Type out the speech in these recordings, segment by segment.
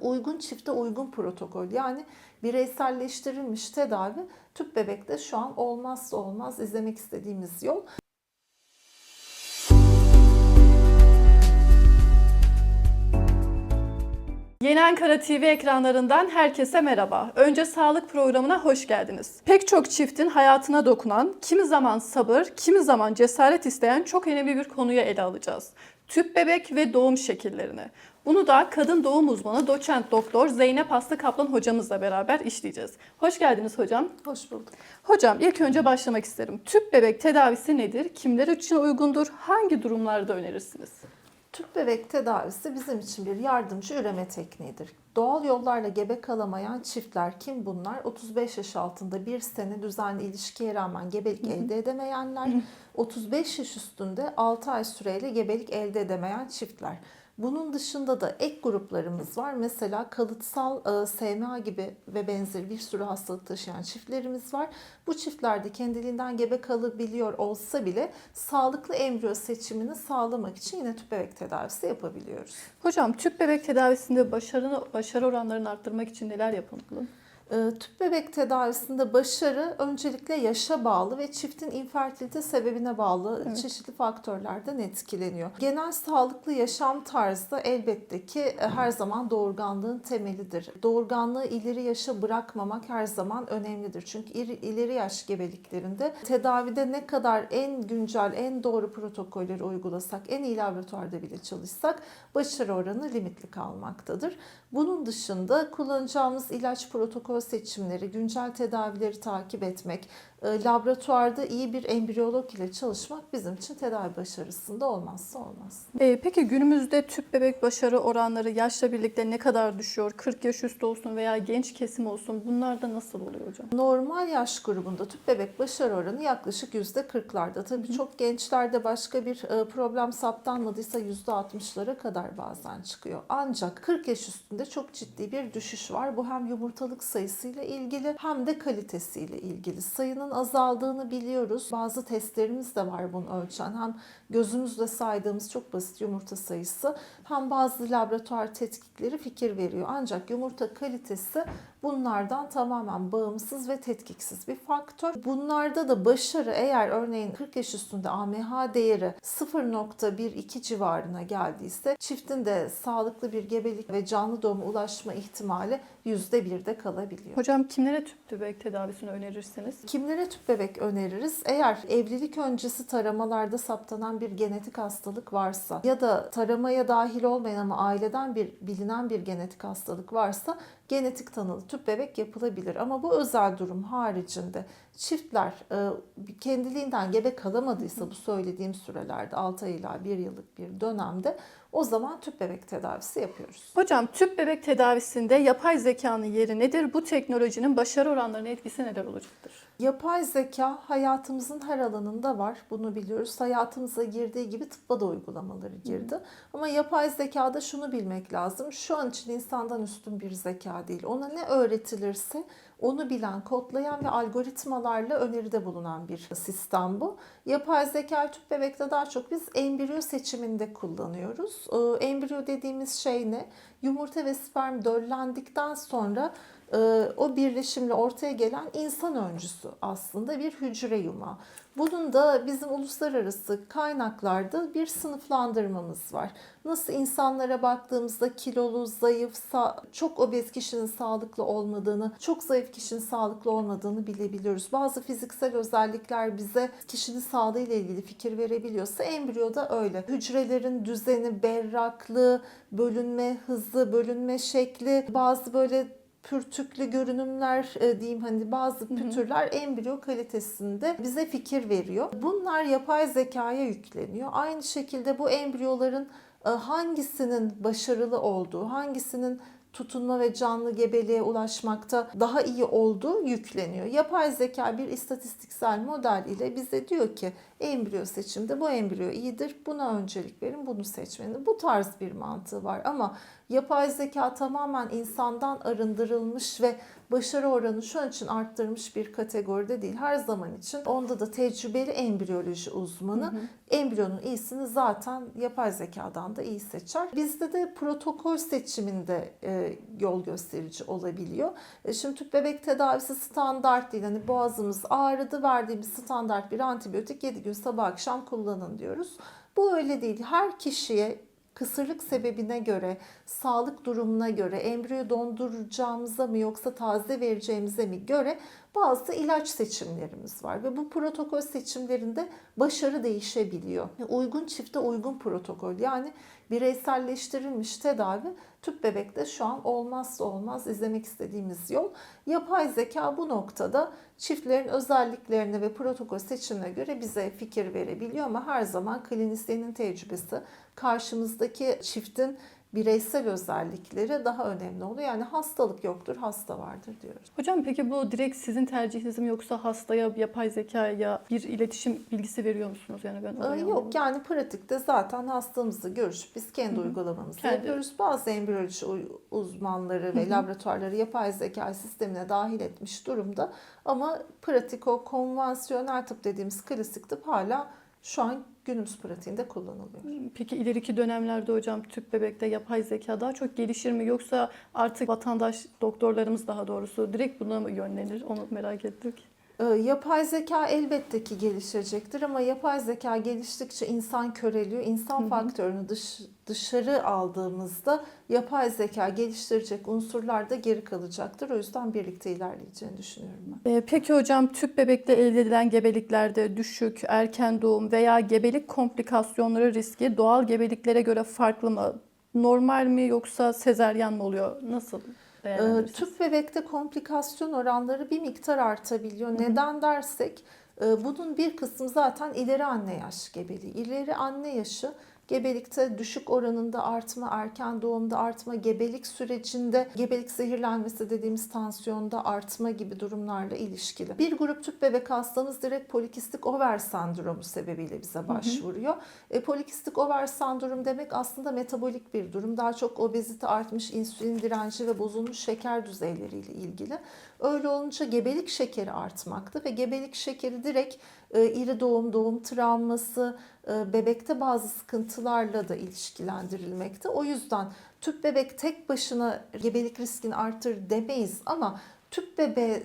uygun çifte uygun protokol yani bireyselleştirilmiş tedavi tüp bebekte şu an olmazsa olmaz izlemek istediğimiz yol. Yeni Ankara TV ekranlarından herkese merhaba. Önce sağlık programına hoş geldiniz. Pek çok çiftin hayatına dokunan, kimi zaman sabır, kimi zaman cesaret isteyen çok önemli bir konuyu ele alacağız. Tüp bebek ve doğum şekillerini. Bunu da kadın doğum uzmanı doçent doktor Zeynep Aslı Kaplan hocamızla beraber işleyeceğiz. Hoş geldiniz hocam. Hoş bulduk. Hocam ilk önce başlamak isterim. Tüp bebek tedavisi nedir? Kimler için uygundur? Hangi durumlarda önerirsiniz? Tüp bebek tedavisi bizim için bir yardımcı üreme tekniğidir. Doğal yollarla gebe kalamayan çiftler kim bunlar? 35 yaş altında bir sene düzenli ilişkiye rağmen gebelik elde edemeyenler, 35 yaş üstünde 6 ay süreyle gebelik elde edemeyen çiftler. Bunun dışında da ek gruplarımız var. Mesela kalıtsal e, SMA gibi ve benzeri bir sürü hastalık taşıyan çiftlerimiz var. Bu çiftlerde kendiliğinden gebe kalabiliyor olsa bile sağlıklı embriyo seçimini sağlamak için yine tüp bebek tedavisi yapabiliyoruz. Hocam tüp bebek tedavisinde başarını, başarı oranlarını arttırmak için neler yapılmalı? Ee, Tüp bebek tedavisinde başarı öncelikle yaşa bağlı ve çiftin infertilite sebebine bağlı Evet. çeşitli faktörlerden etkileniyor. Genel sağlıklı yaşam tarzı da elbette ki e, her zaman doğurganlığın temelidir. Doğurganlığı ileri yaşa bırakmamak her zaman önemlidir. Çünkü ileri yaş gebeliklerinde tedavide ne kadar en güncel, en doğru protokolleri uygulasak, en iyi laboratuvarda bile çalışsak başarı oranı limitli kalmaktadır. Bunun dışında kullanacağımız ilaç protokol seçimleri, güncel tedavileri takip etmek, laboratuvarda iyi bir embriyolog ile çalışmak bizim için tedavi başarısında olmazsa olmaz. Ee, peki günümüzde tüp bebek başarı oranları yaşla birlikte ne kadar düşüyor? 40 yaş üstü olsun veya genç kesim olsun bunlarda nasıl oluyor hocam? Normal yaş grubunda tüp bebek başarı oranı yaklaşık %40'larda. Tabii çok gençlerde başka bir e, problem saptanmadıysa %60'lara kadar bazen çıkıyor. Ancak 40 yaş üstünde çok ciddi bir düşüş var. Bu hem yumurtalık sayısıyla ilgili hem de kalitesiyle ilgili. Sayının azaldığını biliyoruz. Bazı testlerimiz de var bunu ölçen. Hem gözümüzle saydığımız çok basit yumurta sayısı hem bazı laboratuvar tetkikleri fikir veriyor. Ancak yumurta kalitesi bunlardan tamamen bağımsız ve tetkiksiz bir faktör. Bunlarda da başarı eğer örneğin 40 yaş üstünde AMH değeri 0.12 civarına geldiyse çiftin de sağlıklı bir gebelik ve canlı doğuma ulaşma ihtimali %1'de kalabiliyor. Hocam kimlere tüp bebek tedavisini önerirsiniz? Kimlere tüp bebek öneririz? Eğer evlilik öncesi taramalarda saptanan bir genetik hastalık varsa ya da taramaya dahil olmayan ama aileden bir bilinen bir genetik hastalık varsa genetik tanılı tüp bebek yapılabilir. Ama bu özel durum haricinde çiftler e, kendiliğinden gebe kalamadıysa bu söylediğim sürelerde 6 ay ila 1 yıllık bir dönemde o zaman tüp bebek tedavisi yapıyoruz. Hocam tüp bebek tedavisinde yapay zekanın yeri nedir? Bu teknolojinin başarı oranlarına etkisi neler olacaktır? Yapay zeka hayatımızın her alanında var. Bunu biliyoruz. Hayatımıza girdiği gibi tıbba da uygulamaları girdi. Ama yapay zekada şunu bilmek lazım. Şu an için insandan üstün bir zeka değil. Ona ne öğretilirse onu bilen, kodlayan ve algoritmalarla öneride bulunan bir sistem bu. Yapay zeka tüp bebekte daha çok biz embriyo seçiminde kullanıyoruz. Ee, Embriyo dediğimiz şey ne? Yumurta ve sperm döllendikten sonra o birleşimle ortaya gelen insan öncüsü aslında bir hücre yumağı. Bunun da bizim uluslararası kaynaklarda bir sınıflandırmamız var. Nasıl insanlara baktığımızda kilolu, zayıf, çok obez kişinin sağlıklı olmadığını, çok zayıf kişinin sağlıklı olmadığını bilebiliyoruz. Bazı fiziksel özellikler bize kişinin sağlığı ile ilgili fikir verebiliyorsa embriyoda öyle. Hücrelerin düzeni, berraklığı, bölünme hızı, bölünme şekli, bazı böyle pürtüklü görünümler e, diyeyim hani bazı pütürler embriyo kalitesinde bize fikir veriyor. Bunlar yapay zekaya yükleniyor. Aynı şekilde bu embriyoların e, hangisinin başarılı olduğu, hangisinin tutunma ve canlı gebeliğe ulaşmakta daha iyi olduğu yükleniyor. Yapay zeka bir istatistiksel model ile bize diyor ki embriyo seçimde bu embriyo iyidir, buna öncelik verin, bunu seçmenin. Bu tarz bir mantığı var ama yapay zeka tamamen insandan arındırılmış ve başarı oranı şu an için arttırmış bir kategoride değil. Her zaman için onda da tecrübeli embriyoloji uzmanı embriyonun iyisini zaten yapay zekadan da iyi seçer. Bizde de protokol seçiminde e, yol gösterici olabiliyor. E, şimdi tüp bebek tedavisi standart değil. Hani boğazımız ağrıdı verdiğimiz standart bir antibiyotik 7 gün sabah akşam kullanın diyoruz. Bu öyle değil. Her kişiye kısırlık sebebine göre, sağlık durumuna göre, embriyo donduracağımıza mı yoksa taze vereceğimize mi göre bazı ilaç seçimlerimiz var ve bu protokol seçimlerinde başarı değişebiliyor. Uygun çifte uygun protokol yani bireyselleştirilmiş tedavi tüp bebekte şu an olmazsa olmaz izlemek istediğimiz yol. Yapay zeka bu noktada çiftlerin özelliklerine ve protokol seçimine göre bize fikir verebiliyor ama her zaman klinisyenin tecrübesi karşımızdaki çiftin bireysel özellikleri daha önemli oluyor. Yani hastalık yoktur, hasta vardır diyoruz. Hocam peki bu direkt sizin tercihiniz mi yoksa hastaya yapay zekaya bir iletişim bilgisi veriyor musunuz? Yani ben Ee, Yok anlamadım. yani pratikte zaten hastamızla görüşüp biz kendi uygulamamızı Kendi. yapıyoruz. Bazı embriyoloji uzmanları ve laboratuvarları yapay zeka sistemine dahil etmiş durumda. Ama pratik o konvansiyonel tıp dediğimiz klasik tıp hala şu an günümüz pratiğinde kullanılıyor. Peki ileriki dönemlerde hocam tüp bebekte yapay zeka daha çok gelişir mi yoksa artık vatandaş doktorlarımız daha doğrusu direkt buna mı yönlenir? Onu merak ettik. Ee, Yapay zeka elbette ki gelişecektir ama yapay zeka geliştikçe insan köreliyor. İnsan faktörünü dış, dışarı aldığımızda yapay zeka geliştirecek unsurlar da geri kalacaktır. O yüzden birlikte ilerleyeceğini düşünüyorum ben. Ee, peki hocam tüp bebekte elde edilen gebeliklerde düşük, erken doğum veya gebelik komplikasyonları riski doğal gebeliklere göre farklı mı? Normal mi yoksa sezeryan mı oluyor? Nasıl Ee? Tüp bebekte komplikasyon oranları bir miktar artabiliyor. Neden dersek e, bunun bir kısmı zaten ileri anne yaş gebeliği. İleri anne yaşı gebelikte düşük oranında artma, erken doğumda artma, gebelik sürecinde gebelik zehirlenmesi dediğimiz tansiyonda artma gibi durumlarla ilişkili. Bir grup tüp bebek hastamız direkt polikistik over sendromu sebebiyle bize başvuruyor. E, polikistik over sendrom demek aslında metabolik bir durum. Daha çok obezite artmış, insülin direnci ve bozulmuş şeker düzeyleriyle ilgili. Öyle olunca gebelik şekeri artmakta ve gebelik şekeri direkt iri doğum, doğum travması, e, bebekte bazı sıkıntılarla da ilişkilendirilmekte. O yüzden tüp bebek tek başına gebelik riskini artır demeyiz ama tüp bebeğe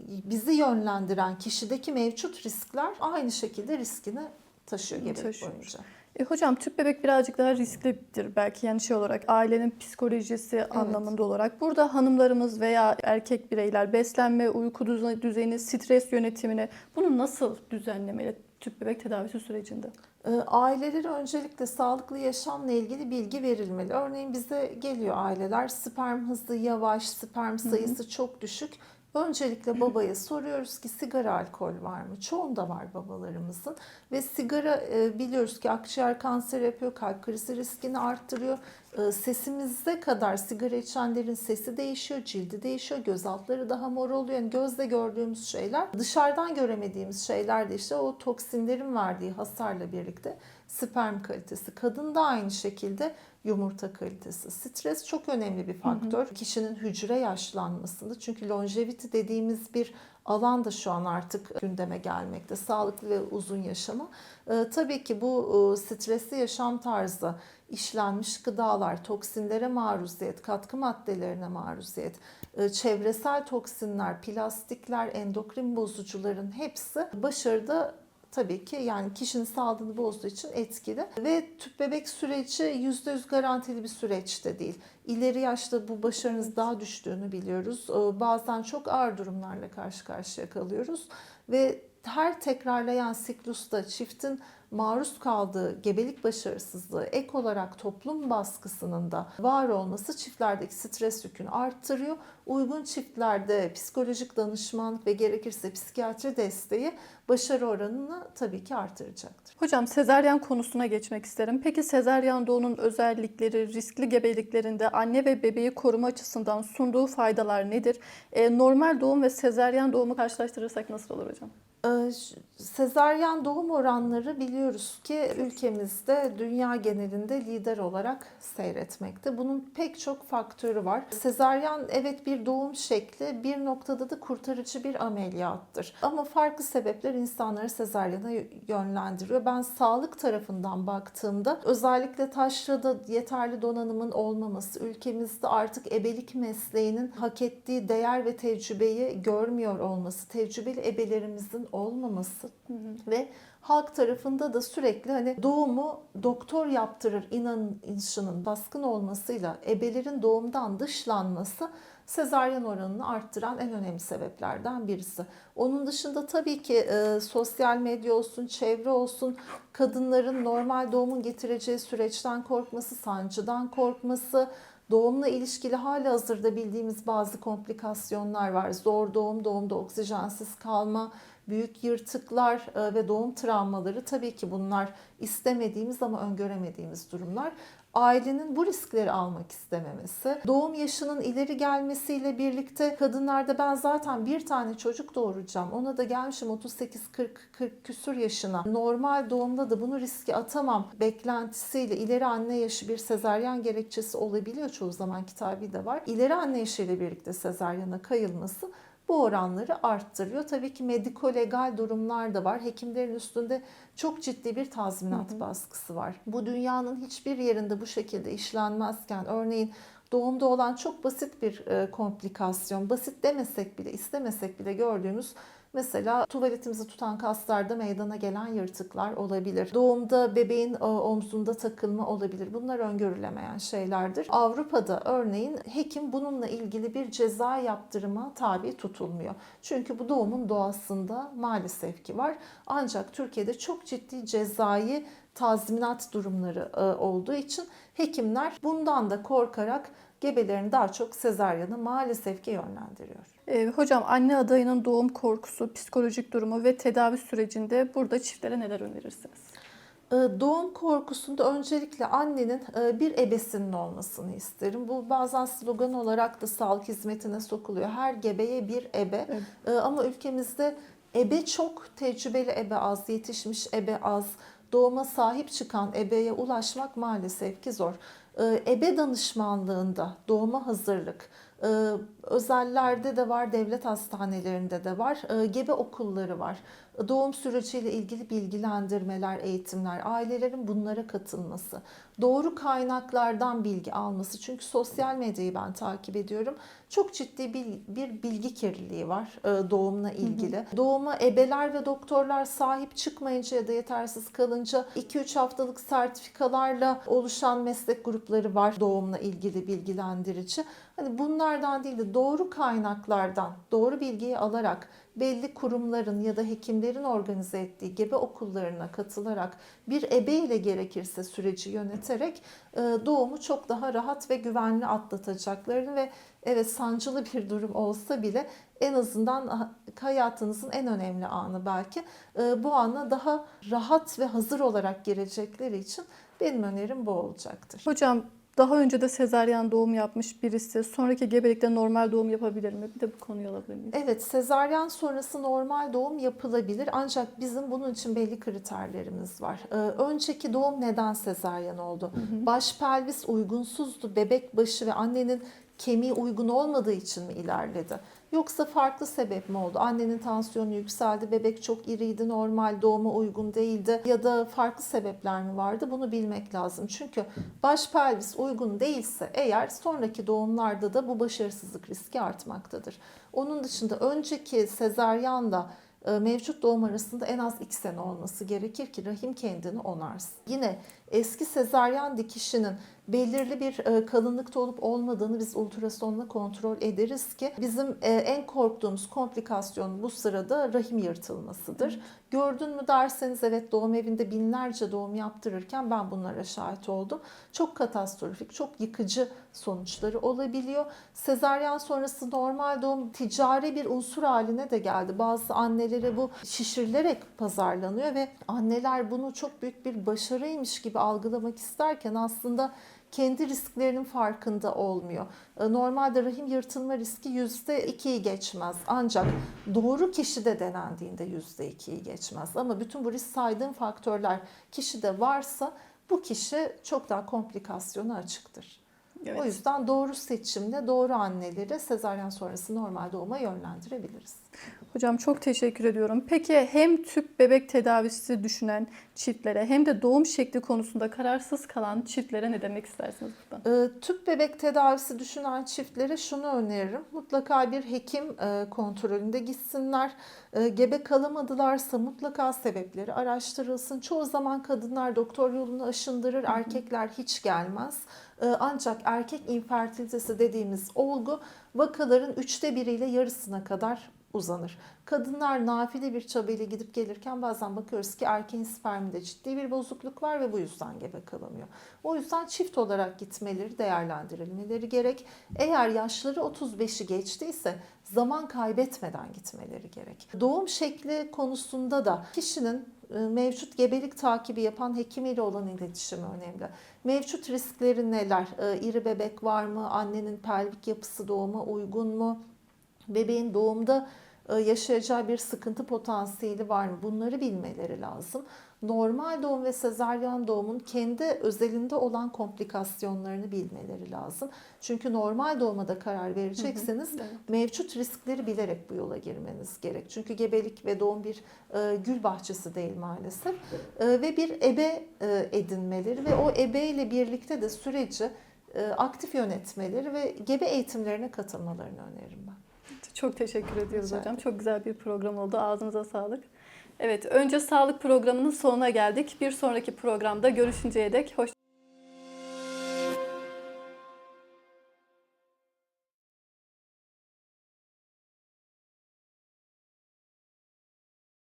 bizi yönlendiren kişideki mevcut riskler aynı şekilde riskini taşıyor gebelik Taşıyor. boyunca. E, hocam tüp bebek birazcık daha risklidir belki yani şey olarak ailenin psikolojisi anlamında olarak. Burada hanımlarımız veya erkek bireyler beslenme, uyku düze- düzeni, stres yönetimini bunu nasıl düzenlemeli tüp bebek tedavisi sürecinde? E, Ailelere öncelikle sağlıklı yaşamla ilgili bilgi verilmeli. Örneğin bize geliyor aileler sperm hızı yavaş, sperm sayısı çok düşük. Öncelikle babaya soruyoruz ki sigara alkol var mı? Çoğunda var babalarımızın. Ve sigara e, biliyoruz ki akciğer kanseri yapıyor, kalp krizi riskini arttırıyor. E, Sesimize kadar sigara içenlerin sesi değişiyor, cildi değişiyor, göz altları daha mor oluyor. Yani gözle gördüğümüz şeyler, dışarıdan göremediğimiz şeyler de işte o toksinlerin verdiği hasarla birlikte sperm kalitesi. Kadın da aynı şekilde yumurta kalitesi. Stres çok önemli bir faktör. Kişinin hücre yaşlanmasında. Çünkü longevity dediğimiz bir alan da şu an artık gündeme gelmekte. Sağlıklı ve uzun yaşama. Ee, tabii ki bu e, stresli yaşam tarzı, işlenmiş gıdalar, toksinlere maruziyet, katkı maddelerine maruziyet, e, çevresel toksinler, plastikler, endokrin bozucuların hepsi başarıda tabii ki yani kişinin sağlığını bozduğu için etkili. Ve tüp bebek süreci %100 garantili bir süreç de değil. İleri yaşta bu başarınız daha düştüğünü biliyoruz. Ee, Bazen çok ağır durumlarla karşı karşıya kalıyoruz. Ve her tekrarlayan siklusta çiftin maruz kaldığı gebelik başarısızlığı ek olarak toplum baskısının da var olması çiftlerdeki stres yükünü arttırıyor. Uygun çiftlerde psikolojik danışmanlık ve gerekirse psikiyatri desteği başarı oranını tabii ki artıracaktır. Hocam sezaryen konusuna geçmek isterim. Peki sezaryen doğumun özellikleri, riskli gebeliklerinde anne ve bebeği koruma açısından sunduğu faydalar nedir? E, normal doğum ve sezaryen doğumu karşılaştırırsak nasıl olur hocam? Ee, Sezaryen doğum oranları biliyoruz ki ülkemizde dünya genelinde lider olarak seyretmekte. Bunun pek çok faktörü var. Sezaryen evet bir doğum şekli bir noktada da kurtarıcı bir ameliyattır. Ama farklı sebepler insanları sezaryene yönlendiriyor. Ben sağlık tarafından baktığımda özellikle taşrada yeterli donanımın olmaması, ülkemizde artık ebelik mesleğinin hak ettiği değer ve tecrübeyi görmüyor olması, tecrübeli ebelerimizin olmaması ve halk tarafında da sürekli hani doğumu doktor yaptırır inanışının baskın olmasıyla ebelerin doğumdan dışlanması sezaryen oranını arttıran en önemli sebeplerden birisi. Onun dışında tabii ki e, sosyal medya olsun, çevre olsun, kadınların normal doğumun getireceği süreçten korkması, sancıdan korkması, doğumla ilişkili hali hazırda bildiğimiz bazı komplikasyonlar var. Zor doğum, doğumda oksijensiz kalma, büyük yırtıklar e, ve doğum travmaları tabii ki bunlar istemediğimiz ama öngöremediğimiz durumlar. Ailenin bu riskleri almak istememesi, doğum yaşının ileri gelmesiyle birlikte kadınlarda ben zaten bir tane çocuk doğuracağım, ona da gelmişim 38-40 40 küsur yaşına. Normal doğumda da bunu riske atamam beklentisiyle ileri anne yaşı bir sezaryen gerekçesi olabiliyor çoğu zaman kitabi de var. İleri anne yaşı ile birlikte sezaryana kayılması bu oranları arttırıyor. Tabii ki mediko-legal durumlar da var. Hekimlerin üstünde çok ciddi bir tazminat baskısı var. Bu dünyanın hiçbir yerinde bu şekilde işlenmezken örneğin doğumda olan çok basit bir e, komplikasyon, basit demesek bile, istemesek bile gördüğümüz Mesela tuvaletimizi tutan kaslarda meydana gelen yırtıklar olabilir. Doğumda bebeğin e, omzunda takılma olabilir. Bunlar öngörülemeyen şeylerdir. Avrupa'da örneğin hekim bununla ilgili bir ceza yaptırıma tabi tutulmuyor. Çünkü bu doğumun doğasında maalesef ki var. Ancak Türkiye'de çok ciddi cezai tazminat durumları e, olduğu için hekimler bundan da korkarak gebelerini daha çok sezaryana maalesef ki yönlendiriyor. Ee, hocam anne adayının doğum korkusu, psikolojik durumu ve tedavi sürecinde burada çiftlere neler önerirsiniz? Ee, Doğum konusunda öncelikle annenin e, bir ebesinin olmasını isterim. Bu bazen slogan olarak da sağlık hizmetine sokuluyor. Her gebeye bir ebe. Evet. Ee, Ama ülkemizde ebe çok, tecrübeli ebe az, yetişmiş ebe az. Doğuma sahip çıkan ebeye ulaşmak maalesef ki zor. Ebe danışmanlığında doğuma hazırlık, e, özellerde de var, devlet hastanelerinde de var, e, gebe okulları var. Doğum süreciyle ilgili bilgilendirmeler, eğitimler, ailelerin bunlara katılması, doğru kaynaklardan bilgi alması. Çünkü sosyal medyayı ben takip ediyorum. Çok ciddi bir, bilgi kirliliği var e, doğumla ilgili. Doğuma ebeler ve doktorlar sahip çıkmayınca ya da yetersiz kalınca 2-3 haftalık sertifikalarla oluşan meslek grupları var doğumla ilgili bilgilendirici. Hani bunlardan değil de doğru kaynaklardan doğru bilgiyi alarak belli kurumların ya da hekimlerin organize ettiği gebe okullarına katılarak bir ebe ile gerekirse süreci yöneterek e, doğumu çok daha rahat ve güvenli atlatacaklarını ve evet sancılı bir durum olsa bile en azından hayatınızın en önemli anı belki e, bu ana daha rahat ve hazır olarak girecekleri için benim önerim bu olacaktır. Hocam daha önce de sezaryen doğum yapmış birisi sonraki gebelikte normal doğum yapabilir mi? Bir de bu konuyu alabilir miyiz? Evet, sezaryen sonrası normal doğum yapılabilir ancak bizim bunun için belli kriterlerimiz var. Ee, önceki doğum neden sezaryen oldu? Baş pelvis uygunsuzdu, bebek başı ve annenin kemiği uygun olmadığı için mi ilerledi? Yoksa farklı sebep mi oldu? Annenin tansiyonu yükseldi, bebek çok iriydi, normal doğuma uygun değildi ya da farklı sebepler mi vardı? Bunu bilmek lazım. Çünkü baş pelvis uygun değilse eğer sonraki doğumlarda da bu başarısızlık riski artmaktadır. Onun dışında önceki sezaryanla e, mevcut doğum arasında en az 2 sene olması gerekir ki rahim kendini onarsın. Yine eski sezaryen dikişinin belirli bir e, kalınlıkta olup olmadığını biz ultrasonla kontrol ederiz ki bizim e, en korktuğumuz komplikasyon bu sırada rahim yırtılmasıdır. Gördün mü derseniz evet doğum evinde binlerce doğum yaptırırken ben bunlara şahit oldum. Çok katastrofik, çok yıkıcı sonuçları olabiliyor. Sezaryen sonrası normal doğum ticari bir unsur haline de geldi. Bazı annelere bu şişirilerek pazarlanıyor ve anneler bunu çok büyük bir başarıymış gibi algılamak isterken aslında kendi risklerinin farkında olmuyor. E, Normalde rahim yırtılma riski %2'yi geçmez. Ancak doğru kişide denendiğinde %2'yi geçmez. Ama bütün bu risk saydığım faktörler kişide varsa bu kişi çok daha komplikasyona açıktır. Evet. O yüzden doğru seçimle doğru anneleri sezaryen sonrası normal doğuma yönlendirebiliriz. Hocam çok teşekkür ediyorum. Peki hem tüp bebek tedavisi düşünen çiftlere hem de doğum şekli konusunda kararsız kalan çiftlere ne demek istersiniz buradan? Ee, tüp bebek tedavisi düşünen çiftlere şunu öneririm. Mutlaka bir hekim e, kontrolünde gitsinler. E, Gebe kalamadılarsa mutlaka sebepleri araştırılsın. Çoğu zaman kadınlar doktor yolunu aşındırır, erkekler hiç gelmez. E, Ancak erkek infertilitesi dediğimiz olgu vakaların üçte biriyle yarısına kadar uzanır. Kadınlar nafile bir çabayla gidip gelirken bazen bakıyoruz ki erkeğin sperminde ciddi bir bozukluk var ve bu yüzden gebe kalamıyor. O yüzden çift olarak gitmeleri, değerlendirilmeleri gerek. Eğer yaşları 35'i geçtiyse zaman kaybetmeden gitmeleri gerek. Doğum şekli konusunda da kişinin e, mevcut gebelik takibi yapan hekimiyle olan iletişimi önemli. Mevcut riskleri neler? E, İri bebek var mı? Annenin pelvik yapısı doğuma uygun mu? Bebeğin doğumda yaşayacağı bir sıkıntı potansiyeli var mı? Bunları bilmeleri lazım. Normal doğum ve sezaryen doğumun kendi özelinde olan komplikasyonlarını bilmeleri lazım. Çünkü normal doğuma da karar verecekseniz Evet. mevcut riskleri bilerek bu yola girmeniz gerek. Çünkü gebelik ve doğum bir e, gül bahçesi değil maalesef. E, ve bir ebe e, edinmeleri ve o ebe ile birlikte de süreci e, aktif yönetmeleri ve gebe eğitimlerine katılmalarını öneririm ben. Çok teşekkür ediyoruz Rica hocam. Çok güzel bir program oldu. Ağzınıza sağlık. Evet, önce sağlık programının sonuna geldik. Bir sonraki programda görüşünceye dek hoşça